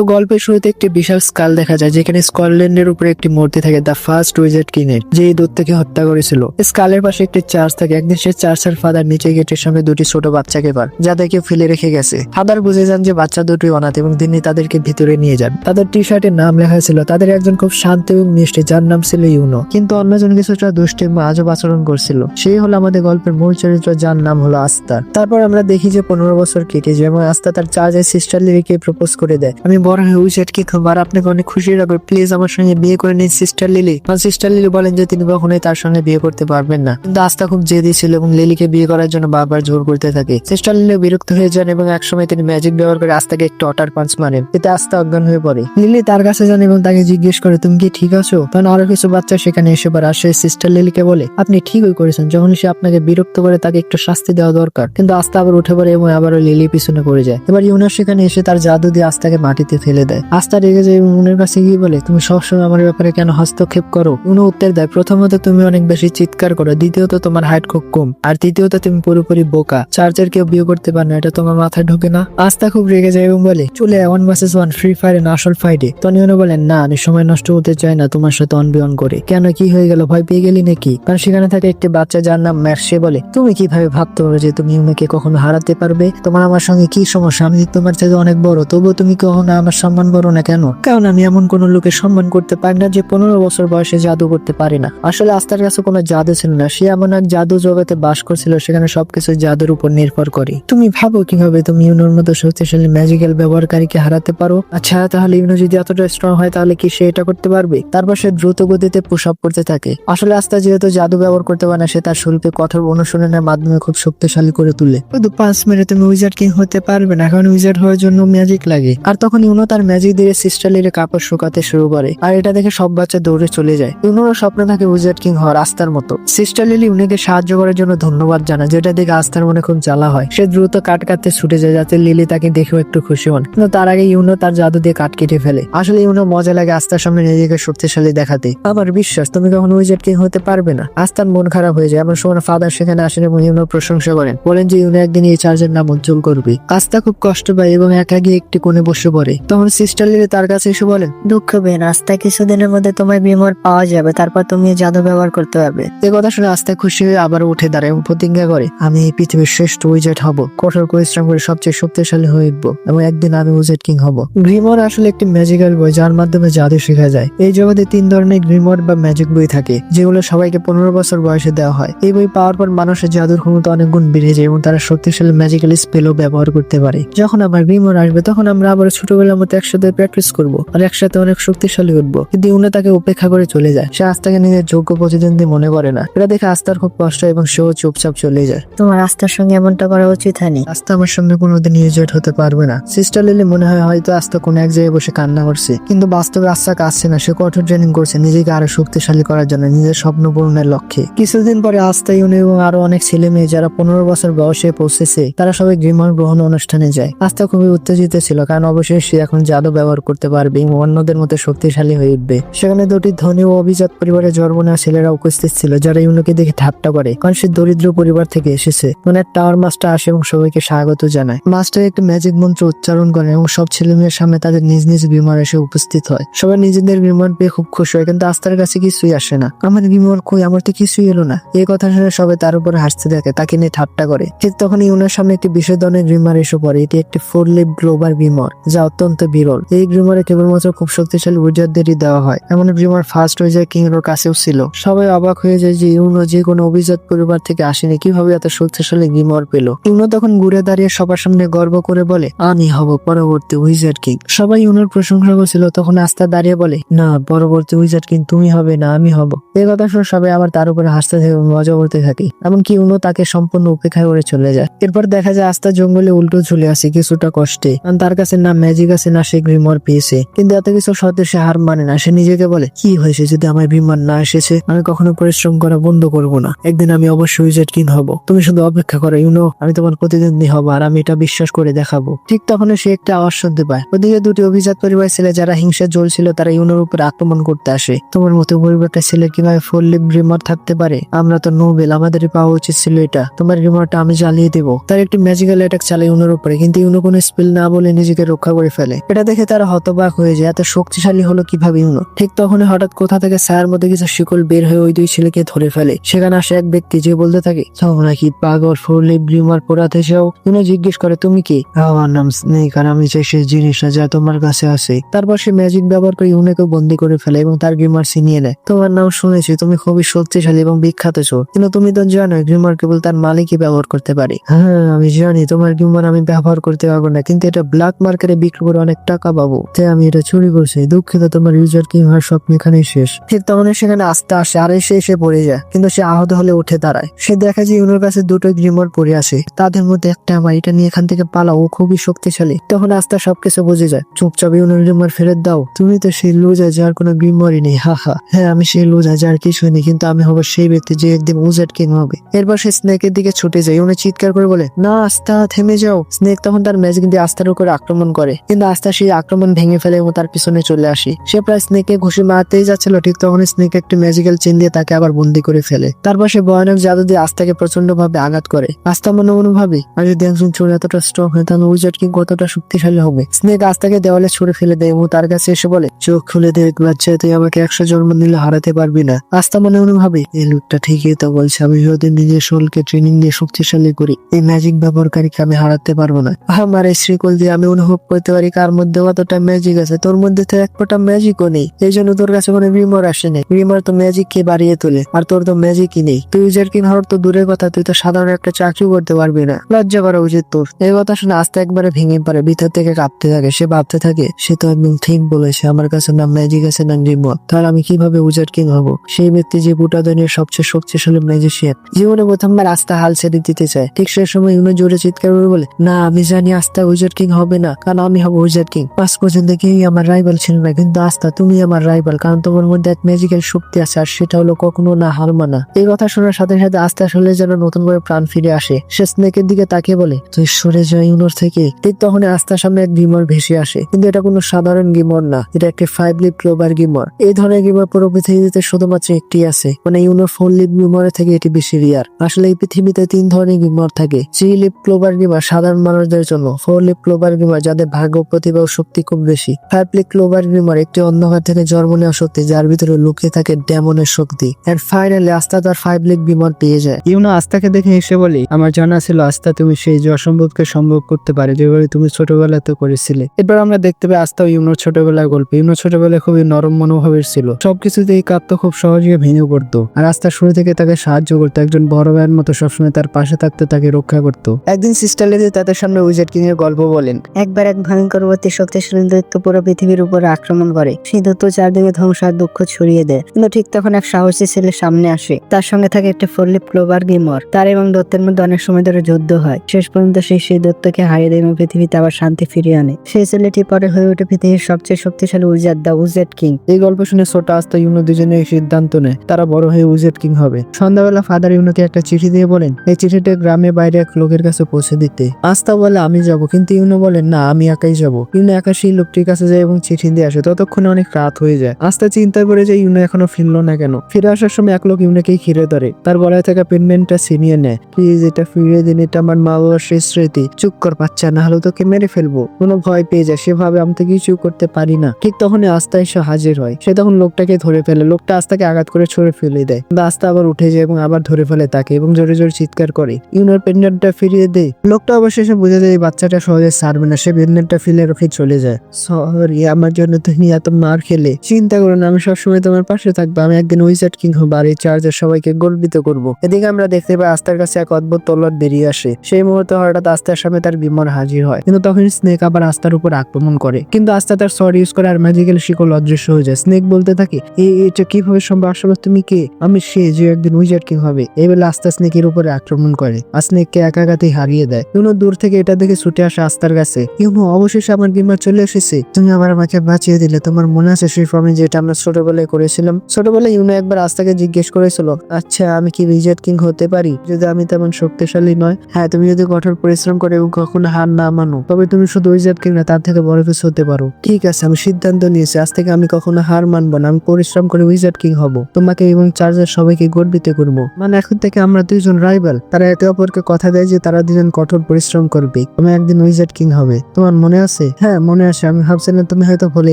তো গল্পের শুরুতে একটি বিশাল স্কাল দেখা যায়, যেখানে স্কটল্যান্ডের উপরে একটি মূর্তি থাকে দ্য ফার্স্ট উইজেট কিনের যে এই দূতকে হত্যা করেছিল। স্কালের পাশে একটি চার্চ থাকে, একদিন সে চার্চের ফাদার নিচে গেটের সামনে দুটি ছোট বাচ্চাকে পার যাদেরকে ফেলে রেখে গেছে। ফাদার বুঝে যান যে বাচ্চা দুটি অনাথ এবং তিনি তাদেরকে ভিতরে নিয়ে যান। তাদের টি শার্টের নাম লেখা ছিল তাদের একজন খুব শান্ত এবং মিষ্টি, যার নাম ছিল ইউনো। কিন্তু অন্যজন কিছুটা দুষ্ট এবং আজব আচরণ করছিল। সেই হলো আমাদের গল্পের মূল চরিত্র, যার নাম হলো আস্থা তারপর আমরা দেখি যে পনেরো বছর কেটে এবং আস্থা তার চার্জের সিস্টার লিলিকে প্রপোজ করে দেয়। আমি বড় হয়ে উইজেট কি খাবার আপনাকে অনেক খুশি রাখবে প্লিজ আমার সঙ্গে বিয়ে করে নিন সিস্টার লিলি আমার সিস্টার লিলি বলেন যে তিনি কখনোই তার সঙ্গে বিয়ে করতে পারবেন না। কিন্তু আস্থা খুব জেদি ছিল এবং লিলিকে বিয়ে করার জন্য বারবার জোর করতে থাকে। সিস্টার লিলি বিরক্ত হয়ে যান এবং একসময় তিনি ম্যাজিক ব্যবহার করে আস্তাকে একটু অটার পাঞ্চ মারেন। এতে আস্থা অজ্ঞান হয়ে পড়ে। লিলি তার কাছে যান এবং তাকে জিজ্ঞেস করে, তুমি কি ঠিক আছো? তখন আরও কিছু বাচ্চা সেখানে এসে পড়ে। আর সে সিস্টার লিলিকে বলে, আপনি ঠিকই করেছেন। যখন সে আপনাকে বিরক্ত করে, তাকে একটু শাস্তি দেওয়া দরকার। কিন্তু আস্থা আবার উঠে পড়ে এবং আবারও লিলি পিছনে পড়ে যায়। এবার ইউনার সেখানে এসে তার জাদু দিয়ে আস্তাকে মাটিতে ফেলে দেয়। আস্তা রেগে এবং উনের কাছে গিয়ে বলে, তুমি সবসময় আমার ব্যাপারে কেন হস্তক্ষেপ করো? উনি উত্তর দেয়। প্রথমত, তুমি অনেক বেশি চিৎকার করো। দ্বিতীয়ত, তোমার হাইট খুব কম। আর তৃতীয়ত, তুমি পুরোপুরি বোকা। চার্চের কেউ বিয়ে করতে পারে এটা তোমার মাথায় ঢোকে না। আস্তা খুব রেগে যায় এবং বলে, চলে ওয়ান ভার্সেস ওয়ান ফ্রি ফায়ারে না আসল ফাইটে তনিয়নও বলেন না, আমি সময় নষ্ট হতে চাই না, তোমার সাথে অনবিয়ন করে। কেন, কি হয়ে গেল? ভয় পেয়ে গেলি নাকি? কারণ সেখানে থাকে একটি বাচ্চা যার নাম ম্যাট। সে বলে, তুমি কীভাবে ভাবতে পারো যে তুমি উনাকে কখনো হারাতে পারবে? তোমার আমার সঙ্গে কি সমস্যা? আমি তোমার চাইতে অনেক বড়, তবুও তুমি কখনো আমার সম্মান করো না কেন? কারণ আমি এমন কোন লোকের সম্মান করতে পারি না যে পনেরো বছর বয়সে জাদু করতে পারে না। আসলে আস্থার কাছে কোনো জাদু ছিল না। সে এমন এক জাদু জগতে বাস করছিল, সেখানে সবকিছু জাদুর উপর নির্ভর করে। তুমি ভাবো কীভাবে তুমি ইউনোর মতো শক্তিশালী ম্যাজিক্যাল ব্যবহারকারীকে হারাতে পারো? আচ্ছা তাহলে ইউনো যদি এতটা স্ট্রং হয়, তাহলে কি সে এটা করতে পারবে? তারপর সে দ্রুত গতিতে পুশ করতে থাকে। আসলে আস্থা যেহেতু জাদু ব্যবহার করতে পারে না, সে তার শুল্কে কঠোর অনুশীলনের মাধ্যমে খুব শক্তিশালী করে তুলে। কিন্তু পাঁচ মিনিটে তুমি উইজার্ড কিং হতে পারবে না, কারণ উইজার্ড হওয়ার জন্য ম্যাজিক লাগে। আর তখন ইউনো তার ম্যাজিক দিয়ে সিস্টার লিরে কাপড় শুকাতে শুরু করে। আর এটা দেখে সব বাচ্চা দৌড়ে চলে যায়। ইউনোর স্বপ্ন থাকে উইজার্ড কিং হওয়ার আস্থার মতো। সিস্টার লিলি উনিকে সাহায্য করার জন্য ধন্যবাদ জানায়, যেটা দেখে আস্থার মনে খুব জ্বালা হয়। সে দ্রুত কাট কাটতে ছুটে যায়, যাতে লিলি তাকে দেখেও একটু খুশি হন। কিন্তু তার আগে ইউনো তার জাদু দিয়ে কাট কেটে ফেলে। আসলে ইউনো মজা লাগে আস্থার সামনে নিজেকে শক্তিশালী দেখাতে। আমার বিশ্বাস, তুমি কখনো উইজার্ড কিং হতে পারবে না। আস্থার মন খারাপ হয়ে যায়। এমন সময় ফাদার সেখানে আসেন এবং ইউনোর প্রশংসা করেন। বলেন যে ইউনো একদিন এই চার্জের নাম উজ্জ্বল করবে। আস্থা খুব কষ্ট পায় এবং একা গিয়ে একটি কোণে বসে পড়ে। তখন সিস্টার লিলি তার কাছে এসে বলে দুঃখ বেন রাস্তা কিছুদিনের মধ্যে তোমার বিমর পাওয়া যাবে তারপর তুমি জাদু ব্যবহার করতে পারবে। এ কথা শুনে আস্তে খুশি হয়ে আবার উঠে দাঁড়ায় এবং প্রতিজ্ঞা করে আমি এই পৃথিবীর শ্রেষ্ঠ উইজেট হব কঠোর পরিশ্রম করে সবচেয়ে শক্তিশালী হয়ে উঠবো এবং একদিন আমি উইজেট কিং হব। গ্রিমর আসলে একটি ম্যাজিক্যাল বই যার মাধ্যমে জাদু শেখা যায়। এই জগতে তিন ধরনের গ্রিমর বা ম্যাজিক বই থাকে যেগুলো সবাইকে পনেরো বছর বয়সে দেওয়া হয়। এই বই পাওয়ার পর মানুষের জাদুর ক্ষমতা অনেক গুণ বেড়ে যায় এবং তারা শক্তিশালী ম্যাজিক্যাল স্পেলও ব্যবহার করতে পারে। যখন আবার গ্রিমর আসবে তখন আমরা আবার ছোটবেলার মতো একসাথে প্র্যাকটিস করব আর একসাথে অনেক শক্তিশালী উঠবো। কিন্তু উনি তাকে উপেক্ষা করে চলে যায়। সে আস্তাকে নিজের যোগ্য প্রতিদ্বন্দ্বী মনে করে না। এটা দেখে আস্তার খুব কষ্ট এবং সেও চুপচাপ চলে যায়। তোমার আস্থার সঙ্গে এমনটা করা উচিত হয়নি। আস্তা আমার সামনে কোনোদিন ইউজেট হতে পারবে না। সিস্টার লিলি মনে হয় হয়তো আস্তা কোনো এক জায়গায় বসে কান্না করছে। কিন্তু বাস্তবে আস্থা কাঁদছে না। সে কঠোর ট্রেনিং করছে নিজেকে আরও শক্তিশালী করার জন্য নিজের স্বপ্ন পূরণের লক্ষ্যে। কিছুদিন পরে আস্থা ইউনি এবং আরও অনেক ছেলে মেয়ে যারা পনেরো বছর বয়সে পৌঁছেছে তারা সবাই গ্রিমর গ্রহণ অনুষ্ঠানে যায়। আস্থা খুবই উত্তেজিত ছিল কারণ অবশ্যই সে এখন জাদু ব্যবহার করতে পারবে এবং অন্যদের মতো শক্তিশালী হয়ে উঠবে। সেখানে দুটি ধনী ও অভিজাত পরিবারের জন্ম নেওয়া ছেলেরা উপস্থিত ছিল, যারা ইউনোকে দেখে ঠাট্টা করে, কারণ সে দরিদ্র পরিবার থেকে এসেছে। মানে টাওয়ার মাস্টার আসে এবং সবাইকে স্বাগত জানায়। মাস্টার একটি ম্যাজিক মন্ত্র উচ্চারণ করে এবং সব ছেলে মেয়ের সামনে তাদের নিজ নিজ বিমার এসে উপস্থিত হয়। সবাই নিজেদের বিমান পেয়ে খুব খুশি হয়, কিন্তু আস্থার কাছে কিছুই আসে না। আমার বিমান কই? আমার তো কিছুই এলো না। এই কথা শুনে সবাই তার উপর হাসতে থাকে, তাকে নিয়ে ঠাট্টা করে। ঠিক তখন ইউনার সামনে একটি বিশেষ ধরনের গ্রিমার এসে পড়ে। এটি একটি ফোর লিপ গ্লোবার বিমর যা অত্যন্ত বিরল। এই গ্রিমারে কেবলমাত্র খুব শক্তিশালী উইজারদেরই দেওয়া হয়। এমন গ্রিমার ফার্স্ট উইজার কিং এর কাছেও ছিল। সবাই অবাক হয়ে যায় যে ইউনো যে কোনো অভিজাত পরিবার থেকে আসেনি। কীভাবে এত শক্তিশালী গ্রিমর পেল? ইউনো তখন ঘুরে দাঁড়িয়ে সবার সামনে গর্ব করে বলে, আমি হব পরবর্তী উইজার কিং সবাই ইউনোর প্রশংসা করছিল। তখন আস্থা দাঁড়িয়ে বলে, না, পরবর্তী উইজার কিং তুমি হবে না, আমি হব। এই কথা শুনে সবাই আবার তার উপরে হাসতে থাকে মজা করতে থাকে। এমনকি উনো তাকে সম্পূর্ণ উপেক্ষা করে চলে যায়। এরপর দেখা যায় আস্থা জঙ্গলে উল্টো ঝুলে আছে কিছুটা কষ্টে। কারণ তার কাছে না ম্যাজিক না, সে গ্রিমর পেয়েছে। কিন্তু এত কিছু সত্ত্বেও সে হার মানে না। সে নিজেকে বলে, কি হয়েছে যদি আমার বিমান না এসেছে? আমি কখনো পরিশ্রম করা বন্ধ করব না। একদিন আমি অবশ্যই উইজেট কিং হব। তুমি শুধু অপেক্ষা করো ইউনো আমি তোমার প্রতিদ্বন্দ্বী হব আর আমি এটা বিশ্বাস করে দেখাবো। ঠিক তখন সে একটা আওয়াজ শুনতে পায়। ওদিকে দুটি অভিজাত পরিবার ছেলে যারা হিংসা জ্বলছিল, তারা ইউনোর উপর আক্রমণ করতে আসে। তোমার মতো পরিবারটা ছেলে কীভাবে ফোর লিপ থাকতে পারে? আমরা তো নোবেল, আমাদের পাওয়া উচিত ছিল এটা। তোমার রিমোটটা আমি জ্বালিয়ে দেবো। তার একটি ম্যাজিক্যাল অ্যাটাক চালাই ইউনোর উপরে, কিন্তু ইউনো কোনো স্পেল না বলে নিজেকে রক্ষা করে ফেলে। ফেলে এটা দেখে তারা হতবাক হয়ে যায়, এত শক্তিশালী হলো কীভাবে ইউনো? ঠিক তখনই হঠাৎ কোথা থেকে ছায়ার মধ্যে কিছু শিকল বের হয়ে ওই দুই ছেলেকে ধরে ফেলে। সেখানে আসে এক ব্যক্তি যে বলতে থাকে তোমরা কি পাগল, ফুরলি ব্রিমার পোড়াতে চাও? ইউনো জিজ্ঞেস করে, তুমি কি? আমার নাম স্নেক, আর আমি চাই সেই জিনিসটা যা তোমার কাছে আছে। তারপর সে ম্যাজিক ব্যবহার করে ইউনেকে বন্দি করে ফেলে এবং তার গ্রিমার ছিনিয়ে নেয়। তোমার নাম শুনেছি, তুমি খুবই শক্তিশালী এবং বিখ্যাত চোর। কিন্তু তুমি তো জানো গ্রিমার কেবল তার মালিকই ব্যবহার করতে পারে। হ্যাঁ আমি জানি, তোমার গ্রিমার আমি ব্যবহার করতে পারব না, কিন্তু এটা ব্ল্যাক মার্কেটে বিক্রি করে অনেক টাকা পাবো। তাই আমি এটা চুরি করছি, দুঃখিত, তোমার ইউজার কি হওয়ার স্বপ্ন এখানেই শেষ। ঠিক তখন সেখানে আস্তে আসে, আর এসে এসে পড়ে যায়, কিন্তু সে আহত হলে উঠে দাঁড়ায়। সে দেখা যায় ইউনোর কাছে দুটো গ্রিমার পড়ে আসে তাদের মধ্যে একটা আমার, এটা নিয়ে এখান থেকে পালাও খুবই শক্তিশালী। তখন আস্তে সবকিছু বুঝে যায়, চুপচাপ ইউনোর গ্রিমার ফেরত দাও। তুমি তো সেই লুজা যার কোনো গ্রিমারই নেই, হা হা। হ্যাঁ আমি সেই লুজা যার কিছুই নেই, কিন্তু আমি হব সেই ব্যক্তি যে একদিন উজাট কিং হবে এরপর সে স্নেকের দিকে ছুটে যায়। ইউনো চিৎকার করে বলে, না, আস্তা থেমে যাও। স্নেক তখন তার ম্যাজিক দিয়ে আস্তার উপর আক্রমণ করে। কিন্তু আস্তা সেই আক্রমণ ভেঙে ফেলে এবং তার পিছনে চলে আসে। সে প্রায় স্নেকে ঘুষি মারতেই যাচ্ছিল, ঠিক তখন স্নেক একটি ম্যাজিক্যাল চেন দিয়ে তাকে আবার বন্দি করে ফেলে। তারপর সে ভয়ানক জাদু দিয়ে আস্তাকে প্রচণ্ড ভাবে আঘাত করে। আস্তা মনে মনে ভাবে, আর, যদি একজন চোর এতটা স্ট্রং হয়, তাহলে উইজার্ড কি কতটা শক্তিশালী হবে? স্নেক আস্তাকে দেওয়ালে ছুড়ে ফেলে দেয় এবং তার কাছে এসে বলে, চোখ খুলে দেখ, বাচ্চা, তুই আমাকে একশো জন্ম নিলে হারাতে পারবি না। আস্তা মনে মনে ভাবে, এই লোকটা ঠিকই তো বলছে, আমি যদি নিজের শোলকে ট্রেনিং দিয়ে শক্তিশালী করি। এই ম্যাজিক ব্যবহারকারীকে আমি হারাতে পারব না। আমার এই শ্রীকল দিয়ে আমি অনুভব করতে পারি কার মধ্যে কতটা ম্যাজিক আছে। তোর মধ্যে তো এক ফোঁটা ম্যাজিকও নেই। এই জন্য তোর কাছে কোনো রিমোর আসে নেই। রিমোর তো ম্যাজিক কে বাড়িয়ে তোলে, আর তোর তো ম্যাজিকই নেই। তুই কিন হওয়ার তো দূরের কথা, তুই তো সাধারণ একটা চাকরি করতে পারবি না। লজ্জা করা উচিত তোর। এই কথা শুনে আস্তে একবারে ভেঙে পড়ে, ভিতর থেকে কাঁপতে থাকে। সে ভাবতে থাকে, সে তো একদম ঠিক বলেছে, আমার কাছে না ম্যাজিক আছে না রিমোট তাহলে আমি কীভাবে উজার কিং হব? সেই ব্যক্তি যে গোটা দুনিয়ার সবচেয়ে শক্তিশালী ম্যাজিশিয়ান জীবনে প্রথমবার আস্থা হাল ছেড়ে দিতে চায়। ঠিক সেই সময় ইউনো জোরে চিৎকার করে বলে, না, আমি জানি আস্থা উজার কিং হবে না, কারণ আমি হব উজার কিং পাঁচ পর্যন্ত কেউই আমার রাইভাল ছিল না, কিন্তু আস্থা, তুমি আমার রাইভাল কারণ তোমার মধ্যে এক ম্যাজিক্যাল শক্তি আছে, আর সেটা হলো কখনো না হার মানা এই কথা শোনার সাথে সাথে আস্তে আসলে যেন নতুন করে প্রাণ ফিরে আসে। সে স্নেকের দিকে তাকিয়ে বলে, তুই সরে যা ইউনোর থেকে। ঠিক তখন আস্থার সামনে এক গিমর ভেসে আসে। কিন্তু এটা কোনো সাধারণ গিমর না, এটা একটি ফাইভ লিপ ক্লোবার গিমর। এই ধরনের গিমর পুরো পৃথিবীতে শুধুমাত্র একটি আছে মানে ইউনোর ফোর লিপ গিমরের থেকে এটি বেশি রিয়ার আসলে এই পৃথিবীতে তিন ধরনের গিমর থাকে থ্রি লিপ ক্লোবার গিমার সাধারণ মানুষদের জন্য ফোর লিপ ক্লোবার গিমার যাদের ভাগ্য প্রতিভা ও শক্তি খুব বেশি। লিপ ক্লোবার গিমার একটি অন্ধকার থেকে জন্ম নেওয়া শক্তি যার ভিতরে লুকিয়ে থাকে ডেমনের শক্তি। এন্ড ফাইনালি আস্থা তার ফাইভ বিমর পেয়ে যায়। ইউনো আস্তাকে দেখে এসে বলি আমার জানা ছিল আস্থা তুমি সেই যে অসম্ভবকে সম্ভব করতে পারে যেভাবে তুমি ছোটবেলাতে করেছিলে। এরপর আমরা দেখতে পাই আস্তা ও ইউনোর ছোটবেলার গল্প। ইউনো ছোটবেলায় খুবই নরম মনোভাবের ছিল। সবকিছুতে এই কাঁদতো খুব সহজে ভেঙে পড়তো। আর আস্তা শুরু থেকে তাকে সাহায্য করতো একজন বড় ভাইয়ের মতো সবসময় তার পাশে থাকতে তাকে রক্ষা করতো। একদিন সিস্টার লেডি তাদের সামনে উইজেট কিং এর গল্প বলেন একবার এক ভয়ঙ্কর অতি শক্তিশালী দৈত্য পুরো পৃথিবীর উপর আক্রমণ করে। সেই দৈত্য চারদিকে ধ্বংস আর দুঃখ ছড়িয়ে দেয়। কিন্তু ঠিক তখন এক সাহসী ছেলে সামনে আসে। তার সঙ্গে থাকে একটা ফরলিপ ক্লোবার গেমর। তার এবং দত্তের মধ্যে অনেক সময় ধরে যুদ্ধ হয়। শেষ পর্যন্ত সেই সেই দত্তকে হারিয়ে দেয় এবং পৃথিবীতে আবার শান্তি ফিরিয়ে আনে। সেই ছেলেটি পরে হয়ে ওঠে পৃথিবীর সবচেয়ে শক্তিশালী উজাদ দা উজেড কিং। এই গল্প শুনে ছোট আস্তা ইউনো দুজনে সিদ্ধান্ত নেয়। তারা বড় হয়ে উজেট কিং হবে। সন্ধ্যাবেলা ফাদার ইউনোকে একটা চিঠি দিয়ে বলেন, এই চিঠিটা গ্রামে বাইরে এক লোকের কাছে পৌঁছে দিতে। আস্তা বলে, আমি যাব। কিন্তু ইউনো বলেন, না, আমি একাই যাব। ইউনো একা সেই লোকটির কাছে যায় এবং চিঠি দিয়ে আসে। ততক্ষণে অনেক রাত হয়ে যায়। আস্তে চিন্তা করে যে ইউনো এখনও ফিরলো না কেন। ফিরে আসার সময় এক লোক ইউনোকেই ঘিরে ধরে। তার গলায় থাকা পেনমেন্টটা ছিনিয়ে নেয়। প্লিজ এটা ফিরিয়ে দিন, এটা আমার মা বাবার শেষ স্মৃতি। চুপ কর বাচ্চা, না হলে তোকে মেরে ফেলব। কোনো ভয় পেয়ে যায় সেভাবে আমি তো কিছু করতে পারি না। ঠিক তখনই আস্তা এসে হাজির হয়। সে তখন লোকটাকে ধরে ফেলে। লোকটা আস্তাকে আঘাত করে ছড়ে ফেলে দেয়। কিন্তু আস্তা আবার উঠে যায় এবং আবার ধরে ফেলে তাকে এবং জোরে জোরে চিৎকার করে। ইউনোর পেন্ডেন্টটা ফিরিয়ে দেয়। লোকটা অবশেষে বুঝে যায় বাচ্চাটা সহজে ছাড়বে না। সে পেন্ডেন্টটা ফেলে রেখে চলে যায়। সরি আমার জন্য তুমি এত মার খেলে। চিন্তা করো না, আমি সবসময় তোমার পাশে থাকব। আমি একদিন উইজার্ড কিং হব আর এই চার্জের সবাইকে গর্বিত করব। এদিকে আমরা দেখতে পাই আস্তার কাছে এক অদ্ভুত তলোয়ার বেরিয়ে আসে। সেই মুহূর্তে হঠাৎ আস্তার সামনে তার বিমর হাজির হয়। কিন্তু তখন স্নেক আবার আস্তার উপর আক্রমণ করে। কিন্তু আস্তা তার সর ইউজ করে আর ম্যাজিক্যাল শিকল অদৃশ্য হয়ে যায়। স্নেক বলতে থাকে এই এটা কীভাবে সম্ভব? আসলে তুমি কে? আমি সে যে একদিন উইজার্ড কিং হবে। এই বলে আস্তা স্নেকের উপরে আক্রমণ করে। আর স্নেককে একাগাতেই হারিয়ে দেয়। ইউনো দূর থেকে এটা দেখে ছুটে আসে আস্তার কাছে। ইউনো অবশেষে আমার বিমার চলে এসেছে। তুমি আবার আমাকে বাঁচিয়ে দিলে। তোমার মনে আছে সেই ফর্মে যেটা আমরা ছোটবেলায় করেছিলাম? ছোটবেলায় ইউনো একবার আস্তাকে জিজ্ঞেস করেছিল আচ্ছা আমি কি উইজার্ড কিং হতে পারি? যদি আমি তেমন শক্তিশালী নয়? হ্যাঁ তুমি যদি কঠোর পরিশ্রম করে এবং কখনো হার না মানো, তবে তুমি শুধু উইজার্ড কিং না, তার থেকে বড় কিছু হতে পারো। ঠিক আছে, আমি সিদ্ধান্ত নিয়েছি। আজ থেকে আমি কখনো হার মানবো না। আমি পরিশ্রম করে উইজার্ড কিং হব। তোমাকে এবং চার্জার সবাইকে গর্বিত করব। মানে এখন থেকে আমরা দুইজন রাইভাল তারা একে অপরকে কথা দেয় যে তারা দুজন কঠোর পরিশ্রম করবে। তুমি একদিন উইজার্ড কিং হবে। তোমার মনে আছে? আছে। হ্যাঁ মনে আছে, আমি ভাবছিলাম তুমি হয়তো ভুলে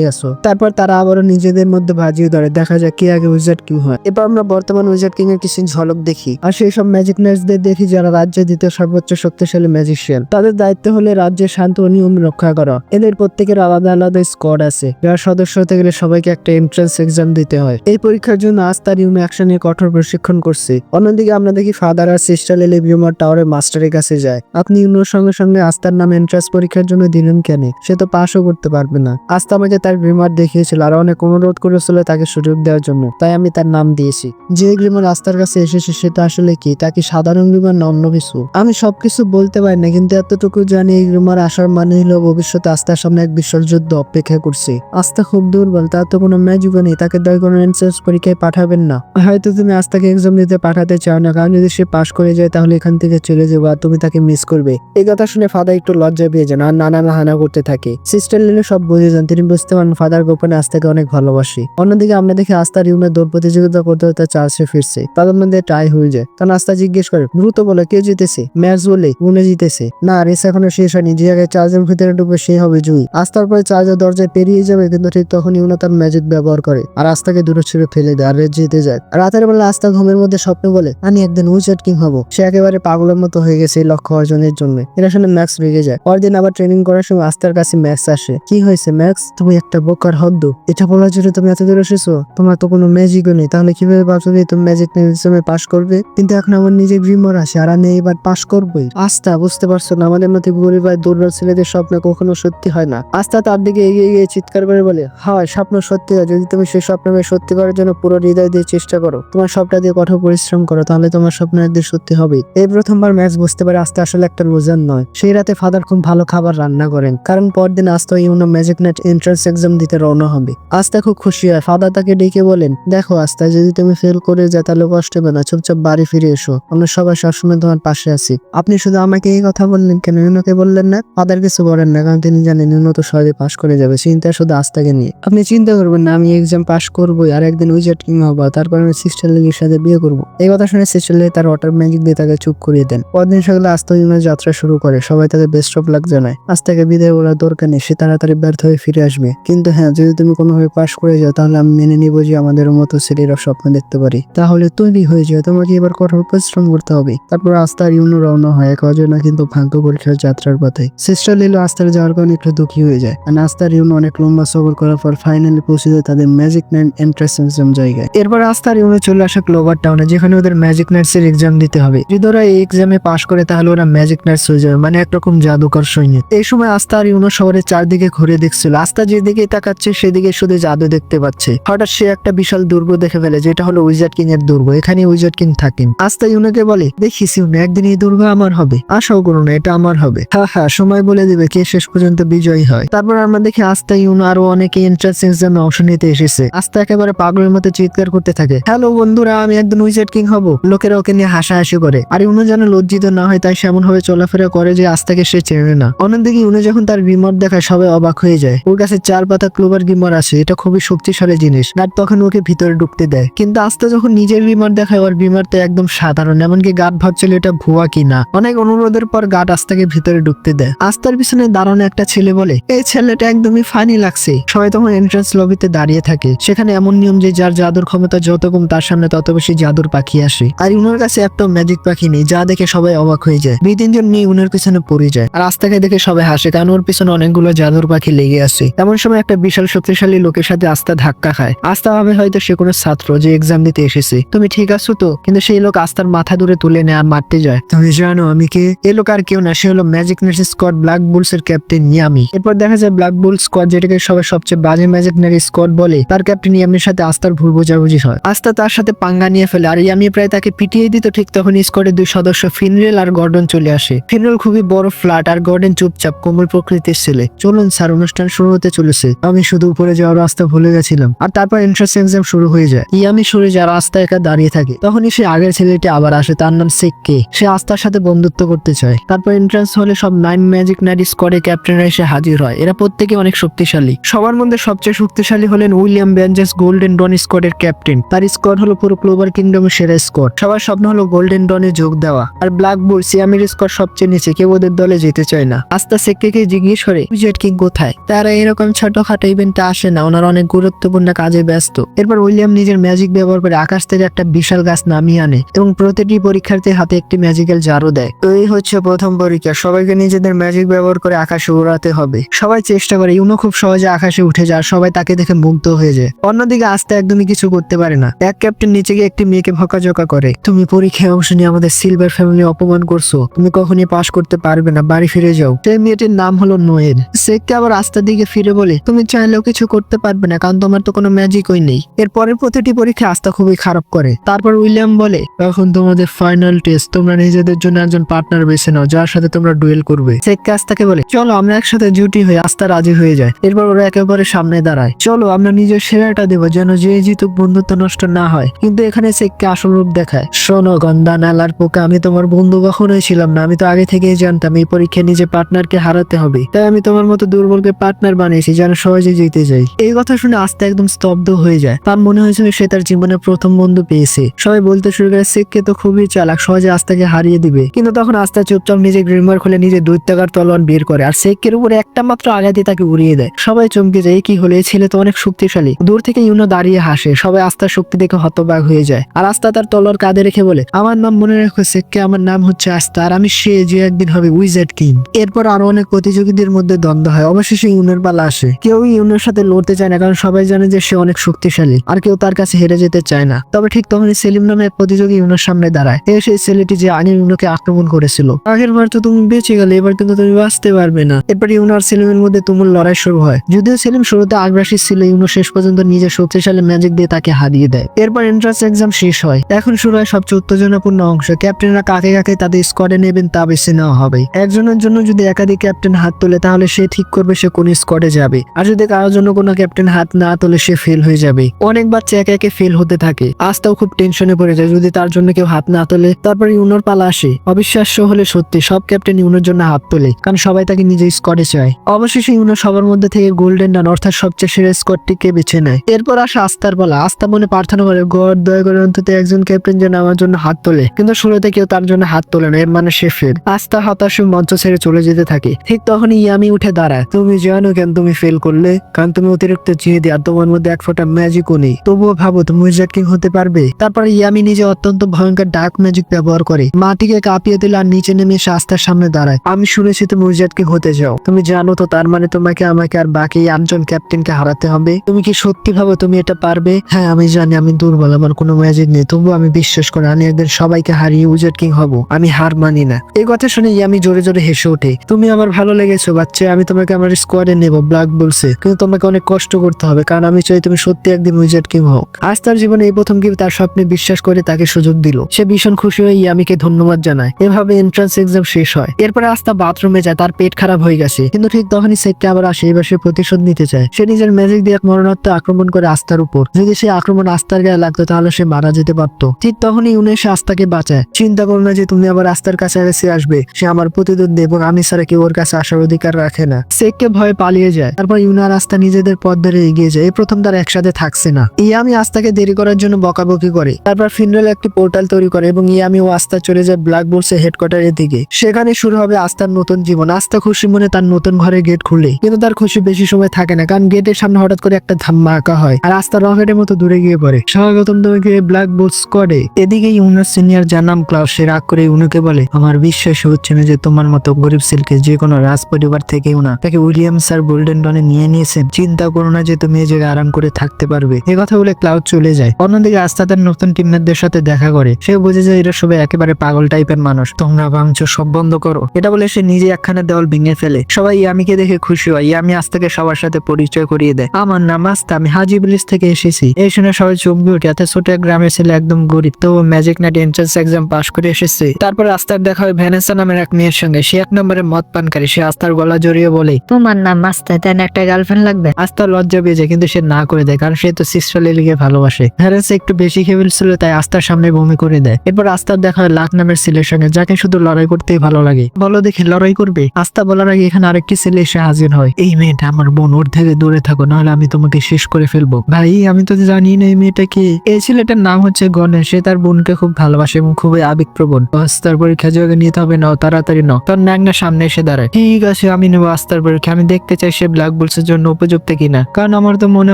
গেছো তারপর তারা আবারও নিজেদের মধ্যে বাজিয়ে ধরে। দেখা যায় কে আগে উইজার্ড কিং হয়। এবার আমরা বর্তমান উইজার্ড কিং এর কিছু ঝলক দেখি। আর সেই সব ম্যাজিক নার্সদের দেখি যারা রাজ্যে দ্বিতীয় সর্বোচ্চ শক্তিশালী ম্যাজিশিয়ান তাদের দায়িত্ব হলে রাজ্যের শান্ত ও নিয়ম রক্ষা করা। এদের প্রত্যেকের আলাদা আলাদা স্কোয়াড আছে। যারা সদস্য হতে গেলে সবাইকে একটা এন্ট্রান্স এক্সাম দিতে হয়। এই পরীক্ষার জন্য আজ তার ইউনো অ্যাকশনে কঠোর প্রশিক্ষণ করছে। অন্যদিকে আমরা দেখি ফাদার আর সিস্টার এলে বিউমার টাওয়ারের মাস্টারের কাছে যায়। আপনি ইউনোর সঙ্গে সঙ্গে আস্তার নাম এন্ট্রান্স পরীক্ষার জন্য দিলেন কেন? সে তো পাশও করতে পারবে না। আস্তা আমাকে তার গ্রিমার দেখিয়েছিল আর অনেক অনুরোধ করেছিল তাকে সুযোগ দেওয়ার জন্য, তাই আমি তার নাম দিয়েছি। যে গ্রিমার আস্তার কাছে এসেছে সেটা আসলে কি? তা কি সাধারণ গ্রিমার না অন্য কিছু? আমি সবকিছু বলতে পারি না, কিন্তু এতটুকু জানি এই গ্রিমার আসার মানে হলো ভবিষ্যতে আস্তার সামনে এক বিশাল যুদ্ধ অপেক্ষা করছে। আস্থা খুব দুর্বল, তার তো কোনো ম্যাজিকও নেই, তাকে দয়া করে এন্ট্রান্স পরীক্ষায় পাঠাবেন না। হয়তো তুমি আস্তাকে এক্সাম দিতে পাঠাতে চাও না, কারণ যদি সে পাশ করে যায় তাহলে এখান থেকে চলে যাব আর তুমি তাকে মিস করবে। এই কথা শুনে ফাদার একটু লজ্জা পেয়ে যান আর নানা নাহানা করতে থাকে। সিস্টার লিলে সব বুঝে যান, তিনি বুঝতে পারেন ফাদার গোপনে আস্তাকে অনেক ভালোবাসি। অন্যদিকে আমরা দেখি আস্তার ইউনের দৌড় প্রতিযোগিতা করতে করতে চার্চে ফিরছে। তাদের মধ্যে টাই হয়ে যায়। তখন আস্তা জিজ্ঞেস করে, দ্রুত বলে, কে জিতেছে? ম্যাচ বলে উনি জিতেছে? না, রেস এখনও শেষ হয়নি। যে আগে চার্জের ভিতরে ডুবে সে হবে জুই আস্তার পরে চার্জের দরজায় পেরিয়ে যাবে, কিন্তু ঠিক তখন ইউনা তার ম্যাজিক ব্যবহার করে আর আস্তাকে দূরে ছেড়ে ফেলে দেয় আর রেস জিতে যায়। রাতের বেলা আস্তা ঘুমের মধ্যে স্বপ্নে বলে, আমি একদিন উইচার্ড কিং হব। সে একেবারে পাগলের মতো হয়ে গেছে এই লক্ষ্য অর্জনের জন্য। এটা শুনে ম্যাক্স রেগে যায়। পরদিন আবার ট্রেনিং করার সময় আস্তার কাছে ম্যাক্স আসে। কি হয়েছে ম্যাক্স তুমি একটা বোকার হদ্দ। এটা বলার জন্য তুমি এত দূর এসেছ? তোমার তো কোনো ম্যাজিকও নেই। তাহলে কীভাবে ভাবছ যে তুমি ম্যাজিক নিয়ে পাস করবে? কিন্তু এখন আমার নিজের গ্রিমর আছে আর আমি এবার পাস করবোই। আস্থা, বুঝতে পারছ না? আমাদের মধ্যে গরিব আর দুর্বল ছেলেদের স্বপ্ন কখনো সত্যি হয় না। আস্থা তার দিকে এগিয়ে গিয়ে চিৎকার করে বলে, হয়, স্বপ্ন সত্যি হয়। যদি তুমি সেই স্বপ্নকে সত্যি করার জন্য পুরো হৃদয় দিয়ে চেষ্টা করো, তোমার সবটা দিয়ে কঠোর পরিশ্রম করো, তাহলে তোমার স্বপ্ন একদিন সত্যি হবে এই প্রথমবার ম্যাচ বুঝতে পারে আস্তে আসলে একটা রোজান নয়। সেই রাতে ফাদার খুব ভালো খাবার রান্না করেন। কারণ পরদিন আস্তে Yuno magic knight entrance exam দিতে রওনা হবে। আস্তা খুব খুশি হয়। ফাদার তাকে ডেকে বলেন, দেখো আস্তা, যদি তুমি ফেল করে যায় তাহলে কষ্ট হবে না, চুপচাপ বাড়ি ফিরে এসো। আমরা সবাই সবসময় তোমার পাশে আছি। আপনি শুধু আমাকে এই কথা বললেন কেন? ইউনোকে বললেন না? ফাদার কিছু বলেন না, কারণ তিনি জানেন ইউনো তো সহজে পাশ করে যাবে। চিন্তা শুধু আস্তাকে নিয়ে। আপনি চিন্তা করবেন না, আমি এক্সাম পাশ করবোই, আর একদিন উইজেট কিং হব তারপর আমি সিস্টার লিগের সাথে বিয়ে করব। এই কথা শুনে সিস্টার লিগ তার ওয়াটার ম্যাজিক দিয়ে তাকে চুপ করিয়ে দেন। পরদিন সকালে আস্তা ইউনোর যাত্রা শুরু করে। সবাই তাকে বেস্ট অফ লাক জানায়। আস্তাকে বিদায় বলার দরকার নেই, সে তাড়াতাড়ি ব্যর্থ হয়ে ফিরে আসবে। কিন্তু হ্যাঁ যদি তুমি কোনোভাবে পাশ করে যাও, তাহলে আমি মেনে নিব যে আমাদের মতো ছেলেরা স্বপ্ন দেখতে পারি। তাহলে তৈরি হয়ে যাও, তোমাকে এবার কঠোর পরিশ্রম করতে হবে। তারপর আস্তার ইউনো রওনা হয়, এক অজনা কিন্তু ভাগ্য পরীক্ষার যাত্রার পথে। সিস্টার লিলো আস্তার যাওয়ার কারণে একটু দুঃখী হয়ে যায়। আর আস্তার ইউনো অনেক লম্বা সফর করার পর ফাইনালি পৌঁছে যায় তাদের ম্যাজিক নাইন এন্ট্রান্স এক্সাম জায়গায়। এরপর আস্তার ইউনো চলে আসে ক্লোভার টাউনে যেখানে ওদের ম্যাজিক নাইটস এর এক্সাম দিতে হবে। যদি ওরা এই এক্সামে পাশ করে, তাহলে ওরা ম্যাজিক নাইটস হয়ে যাবে মানে একরকম জাদুকর সৈন্য এই সময় আর ইউনো শহরের চারদিকে ঘুরে দেখছিল। আস্তা যেদিকে তাকাচ্ছে, সেদিকে শুধু জাদু দেখতে পাচ্ছে। হঠাৎ সে একটা বিশাল দুর্গ দেখে ফেলে, যেটা হলো উইজার্ড কিং এর দুর্গ। এখানে উইজার্ড কিং থাকেন। আস্তা ইউনোকে বলে, দেখিস ইউনো, একদিন এই দুর্গ আমার হবে। আশাও করো না, এটা আমার হবে। হ্যাঁ হ্যাঁ সময় বলে দিবে কে শেষ পর্যন্ত বিজয়ী হয়। তারপর আমরা দেখি আস্তা ইউনো আরও অনেকে এন্ট্রান্স এক্সামে অংশ নিতে এসেছে। আস্তা একেবারে পাগলের মতো চিৎকার করতে থাকে। হ্যালো বন্ধুরা, আমি একদিন উইজার্ড কিং হব। লোকেরা ওকে নিয়ে হাসাহাসি করে। আর ইউনো যেন লজ্জিত না হয়, তাই সেমন ভাবে চলাফেরা করে যে আস্তাকে সে চেনে না। অন্যদিকে ইউনো যখন তার রিমোট দেখায় সবাই অবাক হয়ে যায়। ওর কাছে চার পাতা ক্লোবার গিমর আছে, এটা খুবই শক্তিশালী জিনিস। গার্ড তখন ওকে ভিতরে ঢুকতে দেয়। কিন্তু আস্তে যখন নিজের বিমার দেখায়, ওর বিমার তো একদম সাধারণ। এমনকি গার্ড ভাবছিল এটা ভুয়া কিনা। অনেক অনুরোধের পর গার্ড আস্তাকে ভিতরে ঢুকতে দেয়। আস্তার পিছনে দাঁড়ানো একটা ছেলে বলে, এই ছেলেটা একদমই ফানি লাগছে। সবাই তখন এন্ট্রান্স লবিতে দাঁড়িয়ে থাকে। সেখানে এমন নিয়ম যে, যার জাদুর ক্ষমতা যত কম, তার সামনে তত বেশি জাদুর পাখি আসে। আর উনার কাছে একটা ম্যাজিক পাখি নেই, যা দেখে সবাই অবাক হয়ে যায়। দুই তিনজন নিয়ে উনার পিছনে পড়ে যায়। আর আস্তাকে দেখে সবাই হাসে, কারণ ওর পিছনে অনেকগুলো জাদুর পাখি লেগে আছে। এমন সময় একটা বিশাল শক্তিশালী লোকের সাথে আস্থা ধাক্কা খায়। আস্থা ভাবে হয়তো সে কোনো ছাত্র যে এক্সাম দিতে এসেছে। তুমি ঠিক আছো তো? কিন্তু সেই লোক আস্তার মাথা দূরে তুলে নেয় আর মারতে যায়। তুমি জানো আমি কে? এ লোক আর কেউ না, সে হলো magic knights squad black bulls এর ক্যাপ্টেন ইয়ামি এরপর দেখা যায় ব্ল্যাক বুল স্কোয়াড যেটাকে সবাই সবচেয়ে বাজে ম্যাজিক নার্স স্কোয়াড বলে, তার ক্যাপ্টেন ইয়ামির সাথে আস্তার ভুল বোঝাবুঝি হয়। আস্তা তার সাথে পাঙ্গা নিয়ে ফেলে, আর ইয়ামি প্রায় তাকে পিটিয়ে দিত, ঠিক তখন স্কোয়াডের দুই সদস্য ফিনরেল আর গর্ডন চলে আসে। ফিনরেল খুবই বড় ফ্ল্যাট আর গর্ডন চুপচাপ কোমল প্রকৃতির ছেলে চলুন স্যার, অনুষ্ঠান শুরু হতে চলেছে। আমি শুধু উপরে যাওয়ার রাস্তা ভুলে গেছিলাম। আর তারপর এন্ট্রান্স এক্সাম শুরু হয়ে যায়। ইয়ামি সরে যা রাস্তা একা দাঁড়িয়ে থাকে। তখনই সে আগের ছেলেটি আবার আসে। তার নাম সেককে। সে আস্তার সাথে বন্ধুত্ব করতে চায়। তারপর এন্ট্রান্স হলে সব নাইন ম্যাজিক নাইট স্কোয়াডের ক্যাপ্টেনরা এসে হাজির হয়। এরা প্রত্যেকে অনেক শক্তিশালী। সবার মধ্যে সবচেয়ে শক্তিশালী হলেন উইলিয়াম ব্যাঞ্জেস গোল্ডেন ডন স্কোয়াডের ক্যাপ্টেন তার স্কোয়াড হলো পুরো ক্লোবার কিংডমের সেরা স্কোয়াড সবার স্বপ্ন হলো গোল্ডেন ডনে যোগ দেওয়া। আর ব্ল্যাক বুল সিয়ামির স্কোয়াড সবচেয়ে নিচে। কেউ ওদের দলে যেতে চায় না। আস্তা সেককে জিজ্ঞেস করে উইজেট কিং কোথায়? তারা এরকম ছোটখাটো ইভেন্টে আসে না, ওনার অনেক গুরুত্বপূর্ণ কাজে ব্যস্ত। এরপর উইলিয়াম নিজের ম্যাজিক ব্যবহার করে আকাশ থেকে একটা বিশাল গাছ নামিয়ে আনে এবং প্রতিটি পরীক্ষার্থীর হাতে একটি ম্যাজিক্যাল জারু দেয়। এই হচ্ছে প্রথম পরীক্ষা, সবাইকে নিজেদের ম্যাজিক ব্যবহার করে আকাশে উড়াতে হবে। সবাই চেষ্টা করে, ইউনো খুব সহজে আকাশে উঠে যায় সবাই তাকে দেখে মুগ্ধ হয়ে যায়। অন্যদিকে আস্তে একদমই কিছু করতে পারে না। এক ক্যাপ্টেন নিচে গিয়ে একটি মেয়েকে ভকাঝকা করে, তুমি পরীক্ষায় অংশ নিয়ে আমাদের সিলভার ফ্যামিলি অপমান করছ। তুমি কখনই পাশ করতে পারবে না, বাড়ি ফিরে যাও। সেই মেয়েটির নাম হলো নোয়েল শেখকে আবার রাস্তার দিকে ফিরে বলে, তুমি চাইলেও কিছু করতে পারবে না, কারণ তোমার তো কোনো ম্যাজিকই নেই। এর পরের প্রতিটি পরীক্ষা আস্থা খুবই খারাপ করে। তারপর উইলিয়াম বলে, এখন তোমাদের ফাইনাল টেস্ট, তোমরা নিজেদের জন্য একজন পার্টনার বেছে নাও, যার সাথে তোমরা ডুয়েল করবে। শেখকে আস্তাকে বলে, চলো, আমরা একসাথে জুটি হয়ে আস্থা রাজি হয়ে যায় এরপর ওরা একেবারে সামনে দাঁড়ায়, চলো, আমরা নিজের সেরাটা দেবো, যেন যে জিতুক বন্ধুত্ব নষ্ট না হয়। কিন্তু এখানে শেখকে আসল রূপ দেখায়, শোনো গন্দা নালার পোকা, আমি তোমার বন্ধু কখনোই ছিলাম না, আমি তো আগে থেকেই জানতাম, এই পরীক্ষায় নিজে পার্টনারকে হারাতে হবে। তাই আমি তোমার মতো দুর্বলকে পার্টনার বানিয়েছি যেন সহজে জিতে যাই। এই কথা শুনে আস্তে একদম স্তব্ধ হয়ে যায়। তার মনে হয়েছিল সে তার জীবনের প্রথম বন্ধু পেয়েছে। সবাই বলতে শুরু করে শেখকে তো খুবই চালাক, সহজে আস্তাকে হারিয়ে দিবে। কিন্তু তখন আস্তা চুপচাপ নিজে গ্রিমার খুলে নিজে দৈত্যাকার তলোয়ার বের করে আর শেখের উপরে একটা মাত্র আঘাতে তাকে উড়িয়ে দেয়। সবাই চমকে যায় কি হলো? ছেলে তো অনেক শক্তিশালী। দূর থেকে ইউনো দাঁড়িয়ে হাসে। সবাই আস্তার শক্তি দেখে হতবাক হয়ে যায়। আর আস্তা তার তলোয়ার কাঁধে রেখে বলে, আমার নাম মনে রাখো শেখকে আমার নাম হচ্ছে আস্তা, আর আমি সে যে একদিন হবে উইজেট কিং। এরপর আরও অনেক প্রতিযোগীদের মধ্যে দ্বন্দ্ব হয়। অবশেষে ইউনের পালা আসে। কেউ ইউনের সাথে লড়তে চায় না, কারণ সবাই জানে যে সে অনেক শক্তিশালী, আর কেউ তার কাছে হেরে যেতে চায় না। তবে ঠিক তখনই সেলিম নামে এক প্রতিযোগী ইউনের সামনে দাঁড়ায়। এ সেই ছেলেটি যে আগে ইউনোকে আক্রমণ করেছিল। আগের বার তো তুমি বেঁচে গেলে, এবার কিন্তু তুমি বাঁচতে পারবে না। এরপর ইউনো আর সেলিমের মধ্যে তুমুল লড়াই শুরু হয়। যদিও সেলিম শুরুতে আগ্রাসী ছিল, ইউনো শেষ পর্যন্ত নিজের শক্তিশালী ম্যাজিক দিয়ে তাকে হারিয়ে দেয়। এরপর এন্ট্রান্স এক্সাম শেষ হয়। এখন শুরু হয় সবচেয়ে উত্তেজনাপূর্ণ অংশ। ক্যাপ্টেনরা কাকে কাকে তাদের স্কোয়াডে নেবেন তা বেছে নেওয়া হবে। একজনের জন্য যদি একাধিক ক্যাপ্টেন হাত তোলে, তাহলে সে ঠিক করবে সে কোন স্কোয়াডে যাবে। আর যদি কারোর জন্য কোনো ক্যাপ্টেন হাত না তোলে, সে ফেল হয়ে যাবে। অনেক বাচ্চা একে একে ফেল হতে থাকে। আস্তাও খুব টেনশনে পড়ে যায়। যদি তার জন্য কেউ হাত না তোলে, তারপর ইউনোর পালা আসে। অবিশ্বাস্য হলে সত্যি সব ক্যাপ্টেন ইউনোর জন্য হাত তোলে, কারণ সবাই তাকে নিজের স্কোয়াডে চায়। অবশেষে ইউনো সবার মধ্যে থেকে গোল্ডেন ডান অর্থাৎ সবচেয়ে সেরা স্কোয়াডটিকে বেছে নেয়? এরপর আসে আস্তার পালা। আস্থা মনে প্রার্থনা করে, গড, দয়া করে অন্তত একজন ক্যাপ্টেন যেন আমার জন্য হাত তোলে। কিন্তু শুরুতে কেউ তার জন্য হাত তোলে না, এর মানে সে ফেল আস্থা হতাশ মঞ্চ ছেড়ে চলে যেতে থাকে। ঠিক তখনই ইয়ামি উঠে দাঁড়ায় তুমি জানো কেন তুমি ফেল করলে? কারণ তুমি অতিরিক্ত জিহেদি আর তোমার মধ্যে এক ফোঁটা ম্যাজিকও নেই। তবুও ভাবো, তুমি উইজার্ড কিং হতে পারবে? তারপরে ইয়ামি নিজে অত্যন্ত ভয়ঙ্কর ডার্ক ম্যাজিক ব্যবহার করে। মাটিকে কাঁপিয়ে দিল আর নিচে নেমে আস্থার সামনে দাঁড়ায়। আমি শুনেছি তুমি উইজার্ড কিং হতে যাও। তুমি জানো তো তার মানে তোমাকে, আমাকে আর বাকি আটজন ক্যাপ্টেনকে হারাতে হবে? তুমি কি সত্যি ভাবো তুমি এটা পারবে? হ্যাঁ আমি জানি, আমি দুর্বল, আমার কোনো ম্যাজিক নেই। তবুও আমি বিশ্বাস করি, আমি একদিন সবাইকে হারিয়ে উইজার্ড কিং হব। আমি হার মানি না। এই কথা শুনে ইয়ামি জোরে জোরে হেসে ওঠে। তুমি আমার ভালো লেগেছো বাচ্চা, আমি তোমাকে আমার স্কোয়াডে নেব ব্ল্যাক বলছে। কিন্তু তোমাকে অনেক কষ্ট করতে হবে, কারণ আমি চাই তুমি সত্যি একদিন উইজার্ড কিং হোক। আজ তার জীবনে এই প্রথম কি তার স্বপ্নে বিশ্বাস করে তাকে সুযোগ দিল। সে ভীষণ খুশি হয়ে ইয়ামিকে ধন্যবাদ জানায়। এভাবে এন্ট্রান্স এক্সাম শেষ হয়। এরপরে আস্তা বাথরুমে যায়, তার পেট খারাপ হয়ে গেছে। কিন্তু ঠিক তখনই সেটকে আবার আসে, এবার সে প্রতিশোধ নিতে চায়। সে নিজের ম্যাজিক দিয়ে এক মরণাত্মক আক্রমণ করে আস্তার উপর। যদি সে আক্রমণ আস্তার গায়ে লাগতো, তাহলে সে মারা যেতে পারত। ঠিক তখনই উনি এসে আস্তাকে বাঁচায়। চিন্তা করো না যে তুমি আবার আস্তার কাছে আসবে। সে আমার প্রতিদ্বন্দ্বী এবং আমি ছাড়া কেউ ওর কাছে আসার অধিকার রাখে না। শেখকে ভয়ে পালিয়ে যায়। তারপর ইউনার আস্তা নিজেদের পথ ধরে এগিয়ে যায়। এই প্রথম তার একসাথে থাকছে না। ইয়ামি আস্তাকে দেরি করার জন্য বকাবকি করে। তারপর ফিনরেল একটি পোর্টাল তৈরি করে এবং ইয়ামি ও আস্তা চলে যায় ব্ল্যাক বোর্ডসের হেডকোয়ার্টারের দিকে। সেখানে শুরু হবে আস্তার নতুন জীবন। আস্তা খুশি মনে তার নতুন ঘরে গেট খুলে। কিন্তু তার খুশি বেশি সময় থাকে না কারণ গেটের সামনে হঠাৎ করে একটা ধাম্মা আঁকা হয় আর আস্তা রকেটের মতো দূরে গিয়ে পড়ে। স্বাগতম তোমাকে ব্ল্যাক বোর্ড করে। এদিকে ইউনার সিনিয়র যার নাম ক্লাউস সে রাগ করে ইউনুকে বলে, আমার বিশ্বাস হচ্ছে না যে তোমার মতো গরিব সিল্কে যে কোনো রাজ পরিবার থেকেও না। তাকে উইলিয়ামস আর গোল্ডেন ডনে নিয়ে নিয়েছেন। চিন্তা করো না যে তুমি এই জায়গায় আরাম করে থাকতে পারবে। এ কথা বলে ক্লাউড চলে যায়। অন্যদিকে আস্তা তার নতুন টিমমেটদের সাথে দেখা করে। সে বুঝে যায় এরা সবাই একেবারে পাগল টাইপের মানুষ। তোমরা ভাঙছো, সব বন্ধ করো। এটা বলে সে নিজে একখানা দেওয়াল ভেঙে ফেলে। সবাই ইয়ামিকে দেখে খুশি হয়। ইয়ামি আস্তাকে সবার সাথে পরিচয় করিয়ে দেয়। আমার নাম আস্তা, আমি হাজি ব্রিজ থেকে এসেছি। এই শুনে সবাই চমকে উঠে এত ছোট এক গ্রামের ছেলে একদম গরিব। তো magic knight entrance exam pass করে এসেছে। তারপর আস্তার দেখা হয় ভ্যানেসা নামের এক মেয়ের সঙ্গে। সে এক নম্বরে মদ পানকারী। সে আস্তার গলা জড়িয়ে বলে তোমার নাম মাস্তা তাই না একটা গার্লফ্রেন্ড লাগবে? আস্তা লজ্জা পেয়ে যায় কিন্তু সে না করে দেয় কারণ সে তো সিস্টার লিলিকে ভালোবাসে। ভ্যানেসা একটু বেশি খেয়ে ফেলছিল তাই আস্তার সামনে বমি করে দেয়। এরপর আস্তার দেখা হয় লাখ নামের ছেলের সঙ্গে যাকে শুধু লড়াই করতেই ভালো লাগে। বলো দেখে লড়াই করবে? আস্তা বলার আগে এখানে আরেকটি ছেলে এসে হাজির হয়। এই মেয়েটা আমার বোন ওর থেকে দূরে থাকো নাহলে আমি তোমাকে শেষ করে ফেলব। ভাই আমি তো জানি না এই মেয়েটা কি। এই ছেলেটার নাম হচ্ছে গণেশ সে তার বোনকে খুব ভালোবাসে এবং খুবই আবেগপ্রবণ। তার পরীক্ষা যোগে নিতে হবে নাও তাড়াতাড়ি নাও। তার ন্যাংনা সামনে এসে দাঁড়ায়। ঠিক আছে বলছে, আমি নেব আস্তার পরীক্ষা। আমি দেখতে চাই সে ব্ল্যাক বুলসের জন্য উপযুক্ত কিনা। কারণ আমার তো মনে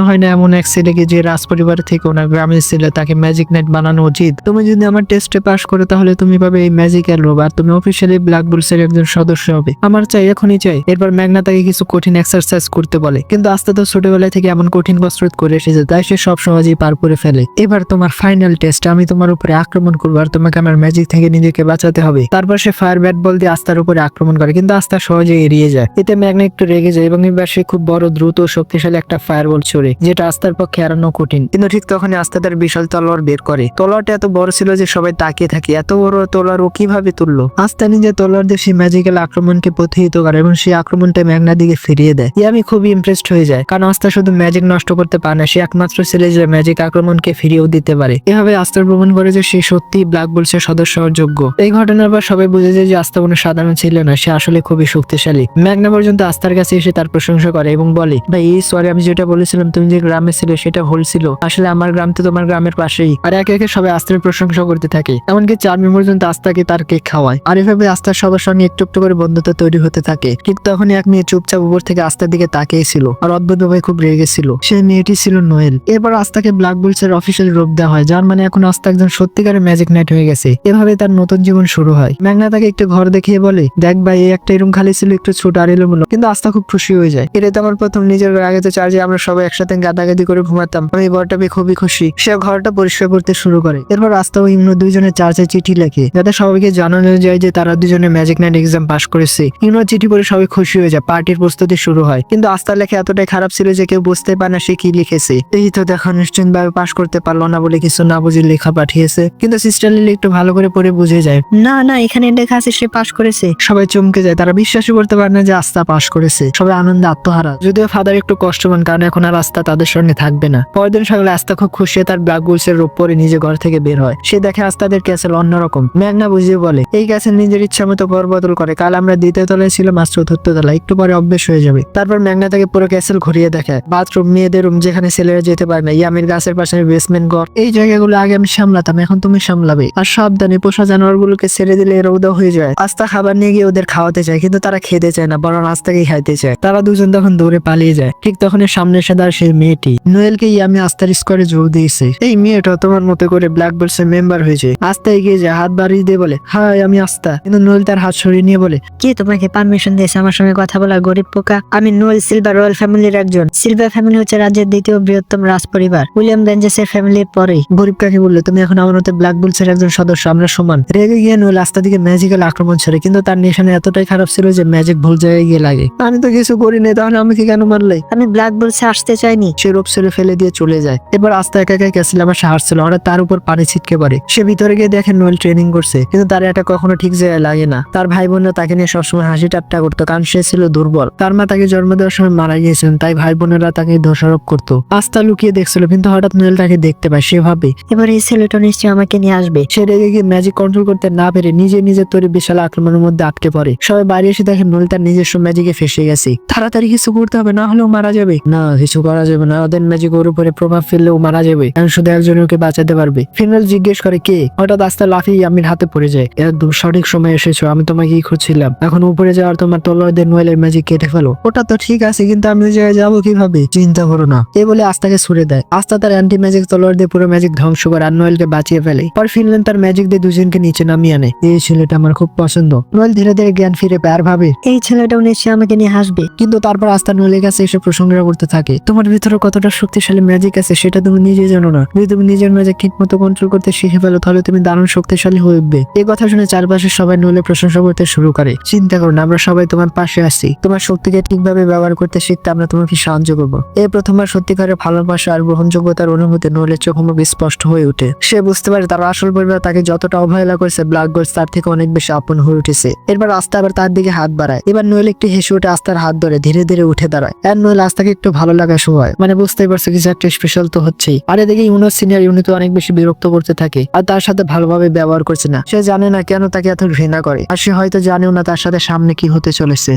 হয় না এমন এক ছেলেকে যে রাজ পরিবার থেকে ওনার গ্রামের ছেলে, তাকে ম্যাজিক নাইট বানানো উচিত। তুমি যদি আমার টেস্টে পাশ করো, তাহলে তুমি পাবে এই ম্যাজিক্যাল রোব আর তুমি অফিসিয়ালি ব্ল্যাক বুলসের একজন সদস্য হবে। আমার চাই, এখনই চাই। এরপর ম্যাগনা তাকে কিছু কঠিন এক্সারসাইজ করতে বলে। কিন্তু আস্তে তো ছোটবেলায় থেকে এমন কঠিন কসরত করে এসেছে, তাই সে সব সহজেই পার করে ফেলে। এবার তোমার ফাইনাল টেস্ট আমি তোমার উপরে আক্রমণ করব, আর তোমাকে আমার ম্যাজিক থেকে নিজেকে বাঁচাতে হবে। তারপর সে ফায়ার ব্যাট বল দিয়ে আস্তার উপরে আক্রমণ করে, কিন্তু আস্তা সহজে এড়িয়ে যায়। এতে ম্যাগনা একটু রেগে যায় এবং এবার সে খুব বড়, দ্রুত, শক্তিশালী একটা ফায়ার বল ছড়ে, যেটা আস্তার পক্ষে এড়ানো কঠিন। কিন্তু ঠিক তখনই আস্তা তার বিশাল তলোয়ার বের করে। তলোয়ারটা এত বড় ছিল যে সবাই তাকিয়ে থাকে, এত বড় তলোয়ার ও কীভাবে তুললো? আস্তা নিজে তলোয়ার দিয়ে সেই ম্যাজিক্যাল আক্রমণকে প্রতিহিত করে এবং সেই আক্রমণটা ম্যাগনার দিকে ফিরিয়ে দেয়। এ আমি খুবই ইমপ্রেসড হয়ে যায়, কারণ আস্তা শুধু ম্যাজিক নষ্ট করতে পারে না, সে একমাত্র ছেলে যে ম্যাজিক আক্রমণকে ফিরিয়েও দিতে পারে। এভাবে আস্তার প্রমাণ করে যে সে সত্যি ব্ল্যাক বুলসের সদস্য হওয়ার যোগ্য। এই ঘটনার পর সবাই বুঝে যায় যে আস্তা কোনো সাধারণ ছিল না, সে আসলে খুবই শক্তিশালী। ম্যাগনা পর্যন্ত আস্তার কাছে এসে তার প্রশংসা করে এবং বলে, ভাই, এই সরি, আমি যেটা বলেছিলাম, তুমি যে গ্রামে ছিলে, সেটা ভুল ছিল। আসলে আমার গ্রাম তো তোমার গ্রামের পাশেই। আর একে একে সবাই আস্তার প্রশংসা করতে থাকে। এমনকি চারমি পর্যন্ত আস্তাকে তার কেক খাওয়ায়। আর এভাবে আস্তার সবার সঙ্গে একটু একটু করে বন্ধুত্ব তৈরি হতে থাকে। ঠিক তখনই এক মেয়ে চুপচাপ উপর থেকে আস্তার দিকে তাকিয়েছিল আর অদ্ভুতভাবে খুব রেগেছিল সে মেয়েটি ছিল নোয়েল। এরপর আস্তাকে ব্ল্যাক বুলসের অফিসিয়াল রূপ দেওয়া হয়, যার মানে এখন আস্তা একজন সত্যিকারের ম্যাজিক নাইট হয়ে গেছে। এভাবে তার নতুন জীবন শুরু হয়। ম্যাগনা তাকে একটু ঘর দেখিয়ে বলে, দেখ ভাই, এই একটা রুম খালি ছিল, একটু ছোট আর এলোমেলো। কিন্তু আস্তা খুব খুশি হয়ে যায়। এটা তো আমার প্রথম নিজের ঘর। আগে তো চার যে আমরা সবাই একসাথে গাদাগাদি করে ঘুমাতাম। আমি ঘরটা পেয়ে খুবই খুশি। সে ঘরটা পরিষ্কার করতে শুরু করে। এরপর আস্তা ও ইমনো দুইজনের চার্চে চিঠি লেখে। যাতে সবাইকে জানানো যায় যে তারা দুজনে ম্যাজিক নাইট এক্সাম পাশ করেছে। ইমনো চিঠি পড়ে সবাই খুশি হয়ে যায়। পার্টির প্রস্তুতি শুরু হয়। কিন্তু আস্তার লেখা এতটাই খারাপ ছিল যে কেউ বুঝতে পারে না সে কি লিখেছে। এই তো দেখো নিশ্চিন্ত ভাবে পাশ করতে পারল না বলে কিছু না বুঝে লেখা পাঠিয়েছে। কিন্তু সিস্টার লিলি একটু ভালো করে পড়ে বুঝে যায়। না না এখানে লেখা আছে সে পাশ করেছে। সবাই চমকে যায়। তারা বিশ্বাসই করতে পারে না যে আস্থা পাশ করেছে, সবাই আনন্দে আত্মহারা। যদিও ফাদার একটু কষ্ট পান, কারণ এখন আর আস্থা তাদের সঙ্গে থাকবে না। পরদিন সকালে আস্থা খুব খুশি তার ব্ল্যাক গুলসের রূপ নিজে ঘর থেকে বের হয়। সে দেখে আস্তাদের ক্যাসেল অন্যরকম। ম্যাগনা বুঝিয়ে বলে, এই ক্যাসেল নিজের ইচ্ছা মতো বদল করে। কাল আমরা দ্বিতীয় তলায় ছিলাম, আজ চতুর্থ তলায়। একটু পরে অভ্যেস হয়ে যাবে। তারপর ম্যাগনা তাকে পুরো ক্যাসেল ঘুরিয়ে দেখায়। বাথরুম মেয়েদের রুম যেখানে ছেলেরা যেতে পারে না। ইয়ামির গাছের পাশে বেসমেন্ট ঘর। এই জায়গাগুলো আগে আমি সামলাতাম, এখন তুমি সামলাবে। আর সাবধানে পোষা জানোয়ার গুলোকে ছেড়ে দিলে এরা উদা হয়ে যায়। আস্তা খাবার নিয়ে গিয়ে ওদের খাওয়াতে চায় কিন্তু তারা খেতে চায় না বরং আস্তাকেই খাইতে চায়। তারা দুজন তখন দৌড়ে পালিয়ে যায়। ঠিক তখন সামনে এসে দাঁড়ায় সেই মেয়েটি। নোয়েলকে ইয়ামি আস্তার স্কোয়ারে যোগ দিয়েছে। এই মেয়েটা তোমার মতো করে ব্ল্যাক বার্ডসের মেম্বার হয়েছে। আস্তা এগিয়ে যায় হাত বাড়িয়ে দিয়ে বলে হাই আমি আস্তা কিন্তু নোয়েল তার হাত সরিয়ে নিয়ে বলে কে তোমাকে পারমিশন দিয়েছে আমার সঙ্গে কথা বলা গরিব পোকা? আমি নোয়েল সিলভার রয়্যাল ফ্যামিলির একজন। সিলভার ফ্যামিলি হচ্ছে রাজ্যের দ্বিতীয় বৃহত্তম রাজ পরিবার উইলিয়াম রেঞ্জেসের ফ্যামিলির পরেই। গরিব কাকে বলল? তুমি এখন আমার মতো ব্ল্যাক বুলসের একজন সদস্য আমরা সমান। রেগে গিয়ে নোয়েল আস্তা দিকে ম্যাজিক্যাল আক্রমণ ছেড়ে কিন্তু তার নিশানে এতটাই খারাপ ছিল যে ম্যাজিক ভুল জায়গায় গিয়ে লাগে। আমি তো কিছু করিনি নাই তাহলে আমাকে কেন মারলে? আমি ব্ল্যাক বলছে আসতে চাইনি। সে রূপ ছেড়ে ফেলে দিয়ে চলে যায়। এবার আস্তে একা একা গেছিল আমার সাহস ছিল। হঠাৎ তার উপর পানি ছিটকে পড়ে। সে ভিতরে গিয়ে দেখে নোয়েল ট্রেনিং করছে। কিন্তু তার এটা কখনো ঠিক জায়গায় লাগে না। তার ভাই বোনরা তাকে নিয়ে সবসময় হাসি ঠাট্টা করতো কারণ সে ছিল দুর্বল। তার মা তাকে জন্ম দেওয়ার সময় মারা গিয়েছিলেন তাই ভাই বোনেরা তাকে দোষারোপ করতো। আস্তা লুকিয়ে দেখছিল কিন্তু হঠাৎ নোয়েল তাকে দেখতে পায় সে ভাবে। এবার এই ছেলেটা নিশ্চয়ই আমাকে নিয়ে আসবে। সে রেগে গিয়ে ম্যাজিক কন্ট্রোল করতে না পেরে নিজে নিজের তৈরি বিশাল আক্রমণের মধ্যে আটকে পড়ে। সবাই বাইরে এসে দেখে নোয়েল তার নিজস্ব ম্যাজিকে ফেসে গেছে। তাড়াতাড়ি কিছু করতে হবে, না হলেও মারা যাবে। না, কিছু করা যাবে না। ওদের ম্যাজিক ওর উপরে প্রভাব ফেললেও মারা যাবে। কারণ শুধু একজন ওকে বাঁচাতে পারবে। ফিনাল জিজ্ঞেস করে কে? হঠাৎ আস্তে লাফিয়ে আমির হাতে পড়ে যায়। একদম সঠিক সময় এসেছ, আমি তোমাকে কি খুঁজছিলাম। এখন উপরে যাওয়ার তোমার তলোয়ার দিয়ে নোয়েলের ম্যাজিক কেটে ফেলো। ওটা তো ঠিক আছে, কিন্তু আমি ওই জায়গায় যাব কীভাবে? চিন্তা করো না। এ বলে আস্তাকে ছুড়ে দেয়। আস্তা তার অ্যান্টি ম্যাজিক তলোয়ার দিয়ে পুরো ম্যাজিক ধ্বংস করে আর নোয়েলকে বাঁচিয়ে ফেলে। পর ফিনল্যান্ড তার ম্যাজিক দিয়ে দুজনকে নিচে নামিয়ে আনে। এই ছেলেটা আমার খুব পছন্দ। নোয়েল ধীরে ধীরে জ্ঞান ফিরে পায়। আর ভাবে, এই ছেলেটাও নিশ্চয়ই আমাকে নিয়ে হাসবে। কিন্তু তারপর আস্থা নোয়েলের কাছে এসে প্রশংসা করতে থাকে, তোমার ভিতরে কতটা শক্তিশালী ম্যাজিক আছে সেটা তুমি নিজে জানো না। যদি তুমি নিজের ম্যাজিক ঠিক মতো কন্ট্রোল করতে শিখে ফেলো, তাহলে তুমি দারুণ শক্তিশালী হয়ে উঠবে। এই কথা শুনে চারপাশের সবাই নোয়েলের প্রশংসা করতে শুরু করে। চিন্তা করো আমরা সবাই তোমার পাশে আছি। তোমার শক্তিকে ঠিকভাবে ব্যবহার করতে শিখতে আমরা তোমাকে সাহায্য করব। এই প্রথমবার সত্যিকারের ভালোবাসা আর গ্রহণযোগ্যতার অনুভূতি নোয়েলের চোখ মুখ স্পষ্ট হয়ে ওঠে। সে বুঝতে পারে তার আসল পরিবার তাকে যতটা অবহেলা করেছে ব্ল্যাক গোল্ড তার থেকে অনেক বেশি আপন হয়ে উঠেছে। এরপর আস্তা আবার তার দিকে হাত বাড়ায়। এবার নোয়েল একটু হেসে উঠে আস্তার হাত ধরে ধীরে ধীরে উঠে দাঁড়ায়। আর নোয়েল আস্তাকে একটু ভালো লাগা শুরু হয়। মানে বুঝতেই পারছ কিছু একটা স্পেশাল তো হচ্ছেই। আর এদিকে ইউনোর সিনিয়র ইউনি তো অনেক বেশি বিরক্ত করতে থাকে। আর তার সাথে ভালোভাবে ব্যবহার করছে না। সে জানে না কেন তাকে এত ঘৃণা করে। আর সে হয়তো জানেও না তার সাথে সামনে কি হতে চলেছে।